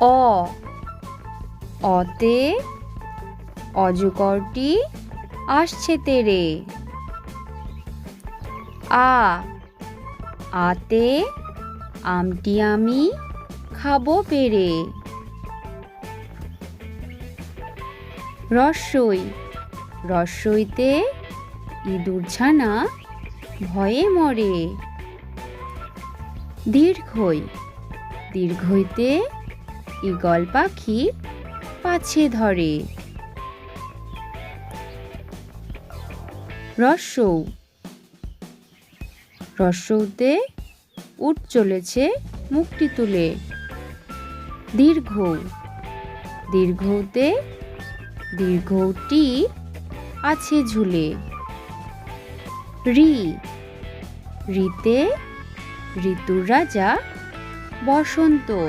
অ, অতে অজগরটি আসছে তেরে। আ, আতে আমটি আমি খাব পেরে। রস্যই রসইতে ইঁদুর ছানা ভয়ে মরে। দীর্ঘই, দীর্ঘইতে ঈগল পাখি পাছে ধরে। রসৌ রস্যৌতে উঠ চলেছে মুখটি তুলে। দীর্ঘ। দীর্ঘতে দীর্ঘটি আছে ঝুলে। রি। রিতে ঋতুর রাজা বসন্ত।